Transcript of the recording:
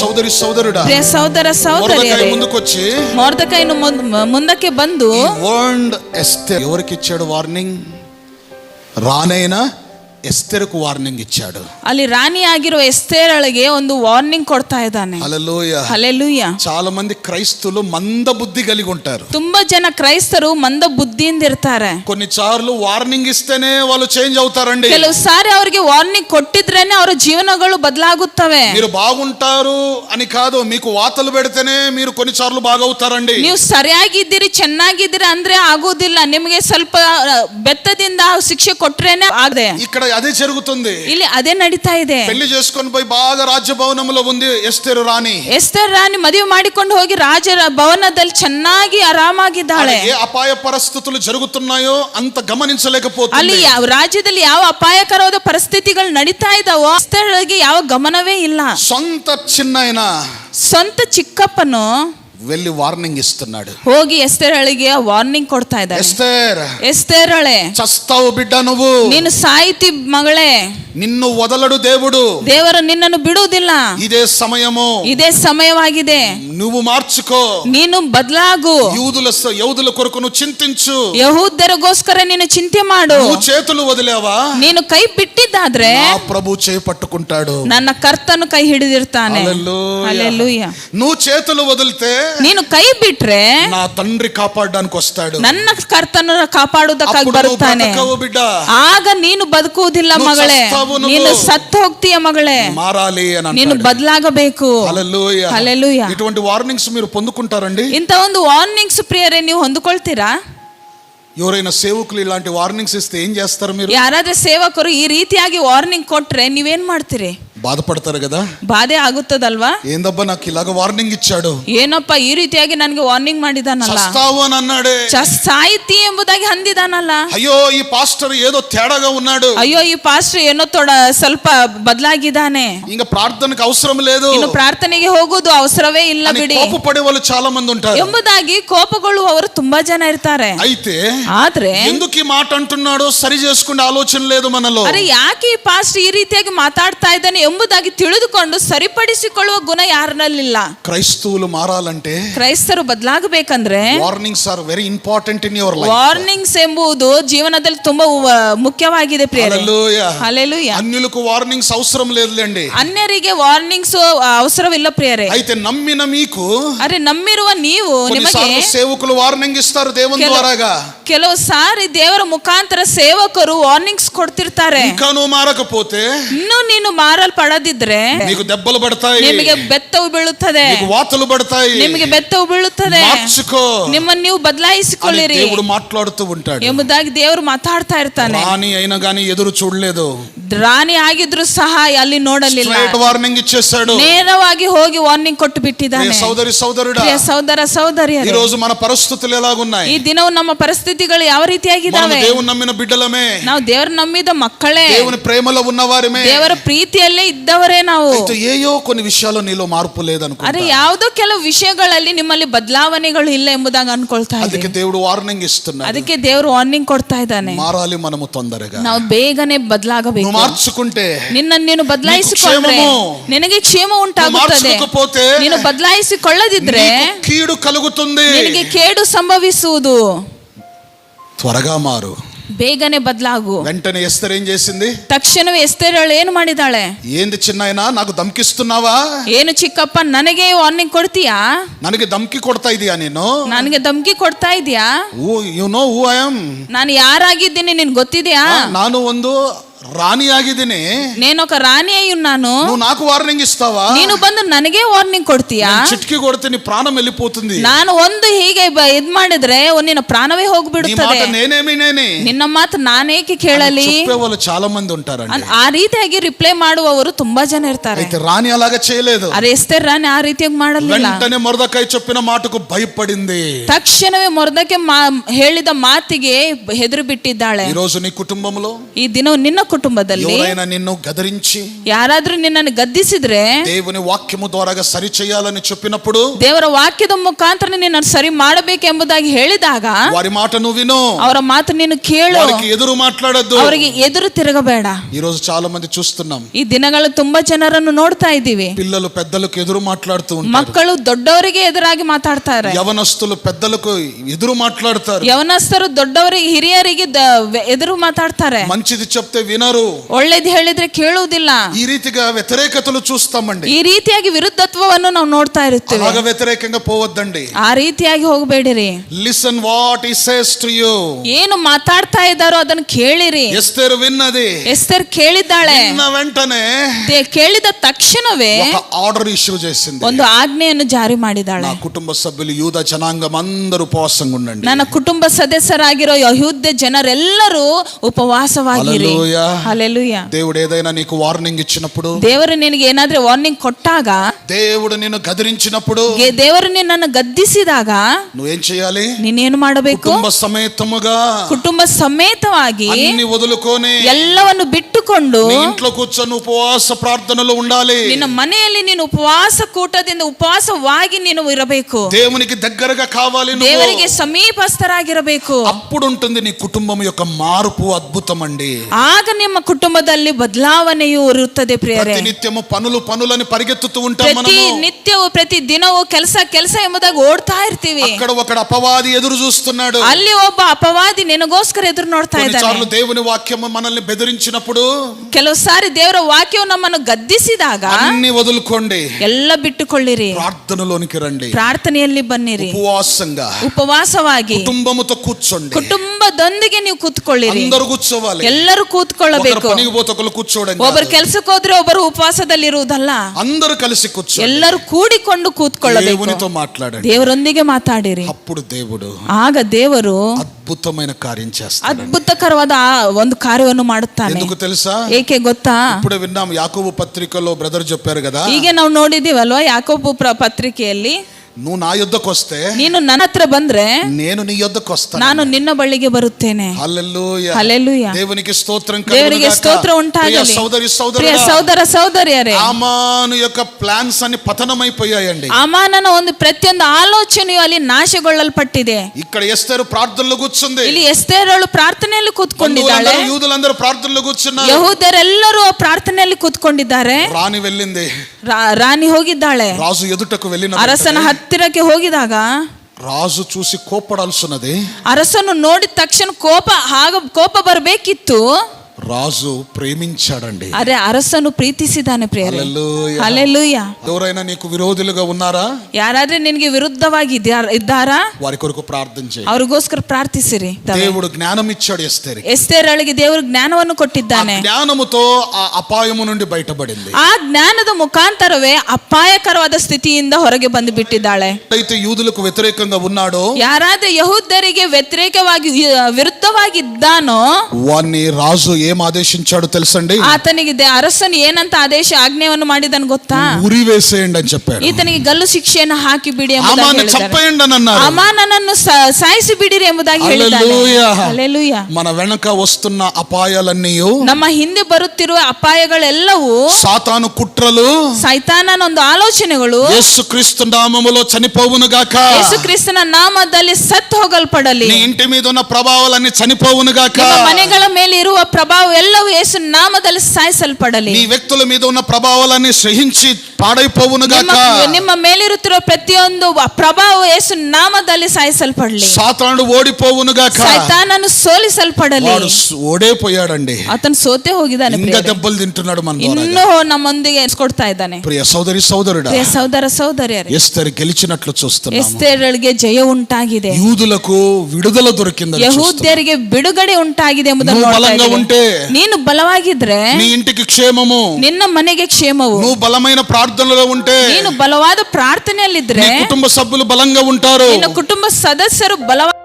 సోదరి సోదరుడా ಪ್ರಿಯ ಸಹೋದರ మొరదకాయ ಸಹೋದರಿಯರೇ ముందుకొచ్చి ಮೊರ್ದಕೈನು ಮುಂದ್- ಮುಂದಕ್ಕೆ ಬಂದು వర్డ్ ఎస్తేర్ ఎవరికి ఇచ్చాడు వార్నింగ్ రానైనా ఎస్తేర్కు వార్నింగ్ ఇచ్చాడు ಅಲ್ಲಿ ರಾಣಿ ಆಗಿರೋ ಎಸ್ತೇರಳಿಗೆ ಒಂದು ವಾರ್ನಿಂಗ್ ಕೊಡ್ತಾ ಇದ್ದಾನೆ హల్లెలూయా ಹಲೆಲೂಯ చాలా మంది క్రైస్తులు మంద బుద్ధి కలిగి ఉంటారు ತುಂಬಾ ಜನ ಕ್ರೈಸ್ತರು ಮಂದ ಬುದ್ಧಿಯಿಂದ ಇರ್ತಾರೆ కొన్నిసార్లు వార్నింగ్ ఇస్తేనే వాళ్ళు చేంజ్ అవుతారండి ಕೆಲವು ಸಾರಿ ಅವರಿಗೆ ವಾರ್ನಿಂಗ್ ಕೊಟ್ಟಿದ್ರೇನೆ ಅವರ ಜೀವನಗಳು ಬದಲಾಗುತ್ತವೆ మీరు బాగుంటారు అని కాదు మీకు వాతలు పెడితేనే మీరు కొన్నిసార్లు బాగవుతారండి ನೀವು ಸರಿಯಾಗಿದ್ದೀರಿ ಚೆನ್ನಾಗಿದ್ದೀರಿ ಅಂದ್ರೆ ಆಗೋದಿಲ್ಲ ನಿಮಗೆ ಸ್ವಲ್ಪ ಆ, ಬೆತ್ತದಿಂದ ಶಿಕ್ಷೆ ಕೊಟ್ರೇನೆ ಆಗದೆ ఇక్కడ అదే జరుగుతుంది ಇಲ್ಲಿ ಅದೇ ನಡೀತಾ ಇದೆ పెళ్లి చేసుకొని పోయి బాగా రాజ్యభవనంలో ఉంది ఎస్తేరు రాణి ಎಸ್ತರ್ ರಾಣಿ ಮದುವೆ ಮಾಡಿಕೊಂಡು ಹೋಗಿ ರಾಜರ ಭವನದಲ್ಲಿ ಚೆನ್ನಾಗಿ ಆರಾಮಾಗಿದ್ದಾಳೆ ఆడ ఏ అపాయ పరిస్థితులు జరుగుతున్నాయో అంత గమనించలేకపోతుంది ಅಲ್ಲಿ ಯಾವ ರಾಜ್ಯದಲ್ಲಿ ಯಾವ ಅಪಾಯಕರವಾದ ಪರಿಸ್ಥಿತಿಗಳು ನಡೀತಾ ಇದಾವೋ ಎಸ್ತರ್ಗೆ ಯಾವ ಗಮನವೇ ಇಲ್ಲ సొంత చిన్నాయన ಸ್ವಂತ ಚಿಕ್ಕಪ್ಪನು వెళ్ళి వార్నింగ్ ఇస్తున్నాడు ಹೋಗಿ ಎಸ್ತೇರಳಿಗೆ ವಾರ್ನಿಂಗ್ ಕೊಡ್ತಾ ಇದ್ದಾನೆ ఎస్తేర్ ಎಸ್ತೇರಳೆ చస్తావు బిడ్డ నువ్వు ನೀನು ಸಾಯ್ತಿ ಮಗಳೇ నిన్ను వదలడు దేవుడు ದೇವರು ನಿನ್ನನ್ನು ಬಿಡುವುದಿಲ್ಲ ఇదే సమయము ಇದೇ ಸಮಯವಾಗಿದೆ నువ్వు మార్చుకో ನೀನು ಬದಲಾಗು యూదుల యౌదుల కొరకు నువ్వు చింతించు ಯಹೂದರಿಗೋಸ್ಕರ ನೀನು ಚಿಂತೆ ಮಾಡು నువ్వు చేతులు వదిలేవా ನೀನು ಕೈ ಬಿಟ್ಟಿದ್ದಾದ್ರೆ నా ప్రభు చేయి పట్టుకుంటాడు ನನ್ನ ಕರ್ತನು ಕೈ ಹಿಡಿದಿರ್ತಾನೆ హల్లెలూయా. ಅಲ್ಲೆಲ್ಲೂಯ್ಯ నువ్వు చేతులు వదిలితే ನೀನು ಕೈ ಬಿಟ್ರೆ ತಂಡ್ರಿ తండ్రి కాపాడడానికి ನನ್ನ ಕರ್ತನ ಕಾಪಾಡುವುದಕ್ಕಾಗಿ ಬರ್ತಾನೆ ಆಗ ನೀನು ಬದುಕುವುದಿಲ್ಲ ಮಗಳೇ. ನೀನು ಸತ್ತು ಹೋಗ್ತೀಯ ಮಗಳೇ. మారాలి ನೀನು ಬದಲಾಗಬೇಕು. హల్లెలూయా హల్లెలూయా ವಾರ್ನಿಂಗ್ಸ್ వార్నింగ్స్ ಇಂಥ ಒಂದು ವಾರ್ನಿಂಗ್ಸ್ ಪ್ರಿಯರೇ ನೀವು ಹೊಂದ್ಕೊಳ್ತೀರಾ? ಇವರೇನೋ ಸೇವಕರು ಇಲ್ಲಾಂಟಿ ವಾರ್ನಿಂಗ್ಸ್ ఇస్తే ಏನು చేస్తారు మీరు? ಸೇವಕರು ಈ ರೀತಿಯಾಗಿ ವಾರ್ನಿಂಗ್ ಕೊಟ್ರೆ ನೀವೇನ್ ಮಾಡ್ತೀರಿ? బాధపడతారు కదా ಬಾಧೆ ಆಗುತ್ತದಲ್ವಾ ఏందబ్బా నాకు ఇలాగ వార్నింగ్ ఇచ్చాడు ಏನಪ್ಪ ಈ ರೀತಿಯಾಗಿ ನನಗೆ ವಾರ್ನಿಂಗ್ ಮಾಡಿದಾನಲ್ಲ చస్తావు అని అన్నాడే ಚ- ಸಾಹಿತಿ ಎಂಬುದಾಗಿ ಅಂದಿದಾನಲ್ಲ అయ్యో ఈ పాస్టర్ ఏదో తేడాగా ఉన్నాడు ಅಯ್ಯೋ ಈ ಪಾಸ್ಟರ್ ಏನೋ ತೊಡ ಸ್ವಲ್ಪ ಬದಲಾಗಿದ್ದಾನೆ ఇంకా ప్రార్థనకు అవసరం లేదు ಇನ್ನು ಪ್ರಾರ್ಥನೆಗೆ ಹೋಗುವುದು ಅವಸರವೇ ಇಲ್ಲ అని ಬಿಡಿ కోపపడే వాళ్ళు చాలా మంది ఉంటారు ಎಂಬುದಾಗಿ ಕೋಪಗೊಳ್ಳುವವರು ತುಂಬಾ ಜನ ಇರ್ತಾರೆ అయితే ಆದ್ರೆ ఎందుకు ఈ మాట అంటున్నాడో సరి చేసుకునే ఆలోచన లేదు మనలో ಅರೆ ಯಾಕೆ ಈ ಪಾಸ್ಟ್ ಈ ರೀತಿಯಾಗಿ ಮಾತಾಡ್ತಾ ಇದ್ದಾನೆ ಎಂಬುದಾಗಿ ತಿಳಿದುಕೊಂಡು ಸರಿಪಡಿಸಿಕೊಳ್ಳುವ ಗುಣ ಯಾರನಲ್ಲಿಲ್ಲ క్రైస్తవులు మారాలంటే ಕ್ರೈಸ್ತರು ಬದಲಾಗಬೇಕಂದ್ರೆ warnings are very important in your life warnings ಎಂಬುದು ಜೀವನದಲ್ಲಿ ತುಂಬಾ ಉವ- ಮುಖ್ಯವಾಗಿದೆ ಪ್ರಿಯರೇ ಹಲ್ಲೆಲೂಯ అన్యులకు వార్నింగ్స్ అవసరం లేదులేండి ಅನ್ಯರಿಗೆ ವಾರ್ನಿಂಗ್ಸ್ ಅವಸರವಿಲ್ಲ ಪ್ರಿಯರೇ అయితే నమ్మిన మీకు ಅರೆ ನಂಬಿರುವ ನೀವು ನಿಮಗೆ కొన్నిసార్లు సేవకులు వార్నింగ్ ఇస్తారు దేవుని ಕೆಲ- ద్వారాగా ಕೆಲವು ಸಾರಿ ದೇವರ ಮುಖಾಂತರ ಸೇವಕರು ವಾರ್ನಿಂಗ್ಸ್ ಕೊಡ್ತಿರ್ತಾರೆ ఇంకా నువ్వు మారకపోతే ಇನ್ನು ನೀನು ಮಾರಲ್ಪಡದಿದ್ರೆ నీకు దెబ్బలు పడతాయి ನಿಮಗೆ ಬೆತ್ತವು ಬೀಳುತ್ತದೆ నీకు వాతలు పడతాయి ನಿಮಗೆ ಬೆತ್ತವು ಬೀಳುತ್ತದೆ మార్చుకో ನಿಮ್ಮನ್ನು ನೀವು అని ಬದಲಾಯಿಸಿಕೊಳ್ಳಿರಿ దేవుడు మాట్లాడుతూ ఉంటాడు ಎಂಬುದಾಗಿ ದೇವರು ಮಾತಾಡ್ತಾ ಇರ್ತಾನೆ రాని అయినా గానీ ఎదురు చూడలేదు ರಾಣಿ ಆಗಿದ್ರು ಸಹ ಅಲ್ಲಿ ನೋಡಲಿಲ್ಲ స్ట్రైట్ వార్నింగ్ ఇచ్చేసాడు ನೇರವಾಗಿ ಹೋಗಿ ವಾರ್ನಿಂಗ್ ಕೊಟ್ಟು ప్రియ ಬಿಟ್ಟಿದ್ದಾನೆ సోదరి సోదరుడా ಪ್ರಿಯ ಸಹೋದರ ఈ ಸಹೋದರಿಯರೇ రోజు మన పరిస్థితులు ఎలాగున్నాయి ಈ ದಿನವು ನಮ್ಮ ಪರಿಸ್ಥಿತಿಗಳು ಯಾವ మనం ರೀತಿಯಾಗಿದ್ದಾವೆ దేవుని నమ్మిన బిడ్డలమే ನಾವು ದೇವರ ನಂಬಿದ ಮಕ್ಕಳೇ దేవుని ప్రేమలో ఉన్నవారమే ದೇವರ ಪ್ರೀತಿಯಲ್ಲೇ ಇದ್ದವರೇ ನಾವು అయితే ఏయో కొన్ని విషయాలు నీలో మార్పు లేదనుకో ಅರೆ ಯಾವುದೋ ಕೆಲವು ವಿಷಯಗಳಲ್ಲಿ ನಿಮ್ಮಲ್ಲಿ ಬದಲಾವಣೆಗಳು ಇಲ್ಲ ಎಂಬುದಾಗಿ ಅನ್ಕೊಳ್ತಾ అందుకే ಇದ್ದೀವಿ దేవుడు వార్నింగ్ ఇస్తున్నాడు ಅದಕ್ಕೆ ದೇವರು ವಾರ್ನಿಂಗ್ ಕೊಡ್ತಾ ಇದ್ದಾನೆ మారాలి మనము తొందరగా ನಾವು ಬೇಗನೆ నువ్వు ಬದಲಾಗಬೇಕು మార్చుకుంటే ನಿನ್ನನ್ನು ನೀನು ಬದಲಾಯಿಸಿಕೊಂಡ್ರೆ ಕ್ಷೇಮವು. ನಿನಗೆ ಕ್ಷೇಮ నువ్వు ಉಂಟಾಗುತ್ತದೆ మార్చుకోకపోతే ನೀನು ಬದಲಾಯಿಸಿಕೊಳ್ಳದಿದ್ರೆ నీకు కీడు కలుగుతుంది ನಿನಗೆ ಕೇಡು ಸಂಭವಿಸುವುದು త్వరగా మారు ಬೇಗನೆ ಬದಲಾಗು వెంటనే ఎస్తర్ ఏం చేసింది ತಕ್ಷಣವೇ ಎಸ್ತೇರಳು ಏನು ಮಾಡಿದಾಳೆ ఏంది చిన్నాయన నాకు ధమ్కిస్తున్నావా ಏನು ಚಿಕ್ಕಪ್ಪ ನನಗೆ ವಾರ್ನಿಂಗ್ ಕೊಡ್ತೀಯಾ ನನಗೆ ధమ్కి ಕೊಡ್ತಾ ಇದೀಯಾ ನೀನು ನನಗೆ ಧಮ್ಕಿ ಕೊಡ್ತಾ ಇದೀಯಾ you know who I am ನಾನು ಯಾರಾಗಿದ್ದೀನಿ ನಿನ್ ಗೊತ್ತಿದೆಯಾ ನಾನು ಒಂದು ರಾಣಿ ಆಗಿದ್ದೀನಿ నేనొక రాణి అయి ఉన్నాను నువ్వు నాకు వార్నింగ్ ఇస్తావా ನೀನು ಬಂದು ನನಗೆ ವಾರ್ನಿಂಗ್ ಕೊಡ್ತೀಯಾ నేను చిటికి కొడితే నీ ప్రాణం వెళ్ళిపోతుంది ನಾನು ಒಂದು ಹೀಗೆ ಬ- ಇದ್ ಮಾಡಿದ್ರೆ ಒಂದ್ ನಿನ್ನ ಪ್ರಾಣವೇ నీ ಹೋಗ್ಬಿಡುತ್ತದೆ మాట నేనేమి నేనే ನಿನ್ನ ಮಾತು ನಾನೇಕೆ ಕೇಳಲಿ చెప్పే వాళ్ళు చాలా మంది ఉంటారండి ಅನ್- ಆ ರೀತಿಯಾಗಿ ರಿಪ್ಲೈ ಮಾಡುವವರು ತುಂಬಾ ಜನ ಇರ್ತಾರೆ అయితే రాణి అలాగా చేయలేదు ಅರೆ ಎಸ್ತೇರ್ ರಾಣಿ ಆ ರೀತಿಯಾಗಿ ಮಾಡಲಿಲ್ಲ వెంటనే మొరదకాయ చెప్పిన మాటకు భయపడింది ತಕ್ಷಣವೇ ಮೊರ್ದಕ್ಕೆ ಮಾ ಹೇಳಿದ ಮಾತಿಗೆ ಹೆದರು ಬಿಟ್ಟಿದ್ದಾಳೆ ఈ రోజు నీ కుటుంబంలో ಈ ದಿನ ನಿನ್ನ ಕುಟುಂಬದಲ್ಲಿ ನಿನ್ನು ಗದరించి ಯಾರಾದ್ರೂ ನಿನ್ನನ್ನು ಗದ್ದಿಸಿದ್ರೆ ದೇವನ ವಾಕ್ಯಮು ದ್ವಾರಾಗ ಸರಿ చేయాలని చెప్పినప్పుడు ದೇವರ ವಾಕ್ಯದ ಮುಖಾಂತರ ನಿನ್ನನ್ನು ಸರಿ ಮಾಡಬೇಕೆಂಬುದಾಗಿ ಹೇಳಿದಾಗ వారి మాట నువ్వు విను. ಅವರ ಮಾತು ನೀನು ಕೇಳು. వారికి ఎదురు మాట్లాడొద్దు. ಅವರಿಗೆ ಎದುರು తిరగಬೇಡ ఈ రోజు చాలా మంది చూస్తున్నాం. ఈ దినగల ತುಂಬಾ ಜನರನ್ನು ನೋಡ್ತಾ ಇದ್ದೀವಿ. పిల్లలు పెద్దలకు ఎదురు మాట్లాడుతూ ఉంటారు. మక్కలు దొడ్డవರಿಗೆ ఎదురాగి మాట్లాడతారు యవనస్తులు పెద్దలకు ఎదురు మాట్లాడతారు. యవనస్తరు దొడ్డవరి ಹಿರಿಯರಿಗೆ ఎదురు మాట్లాడతారు మంచిది చెప్తే విన. వినరు ಒಳ್ಳೇದು ಹೇಳಿದ್ರೆ ಕೇಳುವುದಿಲ್ಲ ఈ రీతిగా వ్యతిరేకతలు చూస్తామండి ಈ ರೀತಿಯಾಗಿ ವಿರುದ್ಧತ್ವವನ್ನು ನಾವು ನೋಡ್ತಾ ಇರುತ್ತೇವೆ అలాగ వ్యతిరేకంగా పోవద్దండి ಆ ರೀತಿಯಾಗಿ ಹೋಗಬೇಡಿರಿ listen what he says to you ಏನು ಮಾತಾಡ್ತಾ ಇದ್ದಾರೋ ಅದನ್ನು ಕೇಳಿರಿ ఎస్తేరు విన్నది ಎಸ್ತರ್ ಕೇಳಿದ್ದಾಳೆ విన్న వెంటనే ದೇ- ಕೇಳಿದ ತಕ್ಷಣವೇ ఒక ఆర్డర్ ఇష్యూ చేసింది ಒಂದು ಆಜ್ಞೆಯನ್ನು ಜಾರಿ ಮಾಡಿದಾಳೆ నా కుటుంబ సభ్యులు యూద జనాంగం అందరూ ఉపవాసంగా ఉండండి ನನ್ನ ಕುಟುಂಬ ಸದಸ್ಯರಾಗಿರೋ ಯಹೂದ್ಯ ಜನರೆಲ್ಲರೂ ಉಪವಾಸವಾಗಿರಿ Hallelujah. ಅಲೆಲುಯ್ಯ దేవుడు ఏదైనా నీకు వార్నింగ్ ఇచ్చినప్పుడు ದೇವರು ನಿನಗೆ ಏನಾದ್ರೂ ವಾರ್ನಿಂಗ್ ಕೊಟ್ಟಾಗ దేవుడు నిన్ను గదిరించినప్పుడు ಗೆ- ದೇವರು ನಿನ್ನನ್ನು ಗದ್ದಿಸಿದಾಗ నువ్వేం చేయాలి ನೀನೇನು ಮಾಡಬೇಕು కుటుంబ సమేతముగా ಕುಟುಂಬ ಸಮೇತವಾಗಿ అన్ని వదులుకొని ಎಲ್ಲವನ್ನು ಬಿಟ್ಟುಕೊಂಡು నీ ఇంట్లో కూర్చొని ఉపవాస ప్రార్థనలు ఉండాలి ನಿನ್ನ ಮನೆಯಲ್ಲಿ ನೀನು ಉಪವಾಸ ಕೂಟದಿಂದ ಉಪವಾಸವಾಗಿ ನೀನು ಇರಬೇಕು దేవునికి దగ్గరగా కావాలి నువ్వు ದೇವರಿಗೆ ಸಮೀಪಸ್ಥರಾಗಿರಬೇಕು అప్పుడు ఉంటుంది నీ కుటుంబం యొక్క మార్పు అద్భుతం అండి ಆಗ ನಿಮ್ಮ ಕುಟುಂಬದಲ್ಲಿ ಬದಲಾವಣೆಯು ಇರುತ್ತದೆ ಪ್ರಿಯರೇ నిత్యము పనులు పనులని పరిగెత్తుతూ ఉంటాం ಪ್ರತಿ మనము ನಿತ್ಯವೂ ಪ್ರತಿ ದಿನವೂ ಕೆಲಸ ಕೆಲಸ ಎಂಬುದಾಗಿ ಓಡ್ತಾ ಇರ್ತೀವಿ అక్కడ ఒకడు అపవాది ఎదురు చూస్తున్నాడు ಅಲ್ಲಿ ಒಬ್ಬ ಅಪವಾದಿ ನಿನಗೋಸ್ಕರ ಎದುರು ನೋಡ್ತಾ కొన్నిసార్లు ಇದ್ದಾನೆ దేవుని వాక్యము మనల్ని బెదిరించినప్పుడు ಕೆಲವು ಸಾರಿ ದೇವರ ವಾಕ್ಯವು ನಮ್ಮನ್ನು ಗದ್ದಿಸಿದಾಗ అన్ని వదులుకోండి ಎಲ್ಲ ಬಿಟ್ಟುಕೊಳ್ಳಿರಿ ప్రార్థనలోనికి రండి ಪ್ರಾರ್ಥನೆಯಲ್ಲಿ ಬನ್ನಿರಿ ఉపవాసంగా ಉಪವಾಸವಾಗಿ కుటుంబముతో కూర్చోండి ಕುಟುಂಬದೊಂದಿಗೆ ನೀವು ಕೂತ್ಕೊಳ್ಳಿರಿ అందరూ కూర్చోవాలి ಎಲ್ಲರೂ ఒకరు ಕೂತ್ಕೊಳ್ಳಬೇಕು పనికి పోతే ఒకరు కూర్చోవడం ಒಬ್ಬರು కాదు. ಕೆಲ್ಸಕ್ಕೆ ಹೋದ್ರೆ ಒಬ್ಬರು ಉಪವಾಸದಲ್ಲಿ ಇರುವುದಲ್ಲ అందరూ కలిసి కూర్చోండి ಎಲ್ಲರೂ ಕೂಡಿಕೊಂಡು ಕೂತ್ಕೊಳ್ಳಬೇಕು దేవునితో మాట్లాడండి ದೇವರೊಂದಿಗೆ ಮಾತಾಡಿರಿ అప్పుడు దేవుడు ಆಗ ದೇವರು అద్భుతమైన కార్యం చేస్తాడు ಅದ್ಭುತಕರವಾದ ಆ ಒಂದು ಕಾರ್ಯವನ್ನು ಮಾಡುತ್ತಾನೆ ఎందుకు తెలుసా ಏಕೆ ಗೊತ್ತಾ ఇప్పుడే విన్నాం యాకోబు పత్రికలో బ్రదర్ చెప్పారు కదా ಹೀಗೆ ನಾವು ನೋಡಿದೀವಲ್ವಾ ಯಾಕೋಬು ಪ್ರ ಪತ್ರಿಕೆಯಲ್ಲಿ నువ్వు నా యుద్ధకు వస్తే ನೀನು ನನ್ನ ಹತ್ರ ಬಂದ್ರೆ నేను నీ యుద్ధకు వస్తాను ನಾನು ನಿನ್ನ ಬಳಿಗೆ ಬರುತ್ತೇನೆ హల్లెలూయా. ಹಲೆಲೂಯ దేవునికి స్తోత్రం ದೇವರಿಗೆ కలుగునుగాక. ಸ್ತೋತ್ರ ప్రియ ಉಂಟಾಗಲಿ సోదరి ಪ್ರಿಯ సోదరుడా ಸಹೋದರ ಸಹೋದರಿಯರೇ ఆమాను యొక్క ప్లాన్స్ అన్ని పతనమైపోయాయండి ಅಮಾನನ ಒಂದು ಪ್ರತಿಯೊಂದು ಆಲೋಚನೆಯು ಅಲ್ಲಿ ನಾಶಗೊಳ್ಳಲ್ಪಟ್ಟಿದೆ ఇక్కడ ఎస్తారు ప్రార్థనలో కూర్చుంది ಇಲ್ಲಿ ಎಸ್ತೇರಳು ಪ್ರಾರ್ಥನೆಯಲ್ಲಿ ಕೂತ್ಕೊಂಡಿದ್ದಾಳೆ బంధువులందరూ, యూదులందరూ ప్రార్థనలో కూర్చున్నారు ಯಹೂದರೆಲ್ಲರೂ ಆ ಪ್ರಾರ್ಥನೆಯಲ್ಲಿ ಕೂತ್ಕೊಂಡಿದ್ದಾರೆ రాణి వెళ్ళింది ರಾ- ರಾಣಿ ಹೋಗಿದ್ದಾಳೆ రాజు ఎదుటకు వెళ్ళిన ಅರಸನ ಹತ್ತಿರಕ್ಕೆ ಹೋಗಿದಾಗ రాజు చూసి కోప్పడాల్సినది ಅರಸನು ನೋಡಿದ ತಕ್ಷಣ ಕೋಪ ಆಗ ಕೋಪ ಬರಬೇಕಿತ್ತು రాజు ప్రేమించాడండి ಆದ್ರೆ ಅರಸನು ಪ್ರೀತಿಸಿದ್ದಾನೆ ಪ್ರಿಯರೇ హల్లెలూయా. ಅಲ್ಲೆಲ್ಲೂಯ ఎవరైనా నీకు విరోధులుగా ఉన్నారా ಯಾರಾದ್ರೆ ನಿನಗೆ ವಿರುದ್ಧವಾಗಿ ಇದ್ಯಾರ- ಇದ್ದಾರಾ వారి కొరకు ప్రార్థన చేయి ಅವ್ರಿಗೋಸ್ಕರ ಪ್ರಾರ್ಥಿಸಿರಿ దేవుడు జ్ఞానం ఇచ్చాడు ఎస్తేరి ಎಸ್ತೇರಳಿಗೆ ದೇವರು ಜ್ಞಾನವನ್ನು ಕೊಟ್ಟಿದ್ದಾನೆ జ్ఞానముతో ఆ అపాయము నుండి బయటపడింది ಆ ಜ್ಞಾನದ ಮುಖಾಂತರವೇ ಅಪಾಯಕರವಾದ ಸ್ಥಿತಿಯಿಂದ ಹೊರಗೆ ಬಂದು ಬಿಟ್ಟಿದ್ದಾಳೆ అయితే యూదులకు వ్యతిరేకంగా ఉన్నాడో ಯಾರಾದ್ರೆ ಯಹೂದರಿಗೆ ವ್ಯತಿರೇಕವಾಗಿ ವಿರುದ್ಧವಾಗಿ ಇದ್ದಾನೋ వారిని రాజు ఏం ఆదేశించాడో తెలుసండి ಆತನಿಗೆ ದೇ- ಅರಸನು ಏನಂತ ಆದೇಶ ಆಜ್ಞೆಯನ್ನು ಮಾಡಿದನು ಗೊತ್ತಾ ఉరి వేసేయండి అని చెప్పాడు ಈತನಿಗೆ ಗಲ್ಲು ಶಿಕ್ಷೆಯನ್ನು ಹಾಕಿ ಬಿಡಿ ಎಂಬುದಾಗಿ ఆమాన్ని ಹೇಳಿದ್ದಾರೆ. చంపేయండి అని అన్నారు ಅಮಾನನನ್ನು ಸ- ಸಾಯಿಸಿ ಬಿಡಿರಿ ಎಂಬುದಾಗಿ ಹೇಳಿದ್ದಾನೆ హల్లెలూయా. ಹಲ್ಲೆಲೂಯ. మన వెనక వస్తున్న అపాయాలన్నీ ನಮ್ಮ ಹಿಂದೆ ಬರುತ್ತಿರುವ ಅಪಾಯಗಳೆಲ್ಲವೂ సాతాను కుట్రలు ಸೈತಾನನ ಒಂದು ಆಲೋಚನೆಗಳು యేసు క్రీస్తు నామములో చనిపోవును గాక ಯೇಸು ಕ್ರಿಸ್ತನ ನಾಮದಲ್ಲಿ ಸತ್ತು ಹೋಗಲ್ಪಡಲಿ నీ ఇంటి మీద ఉన్న ప్రభావాలన్నీ చనిపోవును గాక ನಿಮ್ಮ ಮನೆಗಳ ಮೇಲೆ ಇರುವ ಪ್ರಭಾವ ಎಲ್ಲವೂ ಯೇಸು ನಾಮದಲ್ಲಿ ಸಾಯಿಸಲ್ಪಡಲಿ నీ వ్యక్తుల మీద ఉన్న ప్రభావాలన్నీ సహించి పాడైపోవును ನಿಮ್ಮ గాక ನಿಮ್ಮ ಮೇಲಿರುತ್ತಿರುವ ಪ್ರತಿಯೊಂದು ಪ್ರಭಾವ ಯೇಸು ನಾಮದಲ್ಲಿ ಸಾಯಿಸಲ್ಪಡಲಿ సాతానుడు ఓడిపోవును గాక ಸೈತಾನನು ಸೋಲಿಸಲ್ಪಡಲಿ వాడు ఓడైపోయాడండి ಆತನು ಸೋತೆ ಹೋಗಿದ್ದಾನೆ ఇంకా ಪ್ರಿಯರೇ. దెబ్బలు తింటున్నాడు మన ద్వారా ಇನ್ನೂ ನಮ್ಮೊಂದಿಗೆ ಕೊಡ್ತಾ ಇದ್ದಾನೆ ప్రియ సోదరి సోదరుడా ಪ್ರಿಯ ಸಹೋದರ ಸಹೋದರಿಯರೇ ఎస్తరి గెలిచినట్లు చూస్తున్నాము ಎಸ್ತೇರಳಿಗೆ ಜಯ ಉಂಟಾಗಿದೆ యూదులకు విడుదల దొరికిందని చూస్తున్నాము. ಯಹೂದ್ಯರಿಗೆ ಬಿಡುಗಡೆ ಉಂಟಾಗಿದೆ ಎಂಬುದನ್ನು నువ్వు ನೋಡ್ತಾ బలంగా ಇದ್ದೀವಿ. ఉంటే ನೀನು ಬಲವಾಗಿದ್ರೆ నీ ఇంటికి క్షేమము ನಿನ್ನ ಮನೆಗೆ ಕ್ಷೇಮವು నువ్వు బలమైన ప్రార్థనలో ఉంటే ನೀನು ಬಲವಾದ ಪ್ರಾರ್ಥನೆಯಲ್ಲಿದ್ರೆ నీ కుటుంబ సభ్యులు బలంగా ఉంటారు ನಿನ್ನ ಕುಟುಂಬ ಸದಸ್ಯರು ಬಲವಾದ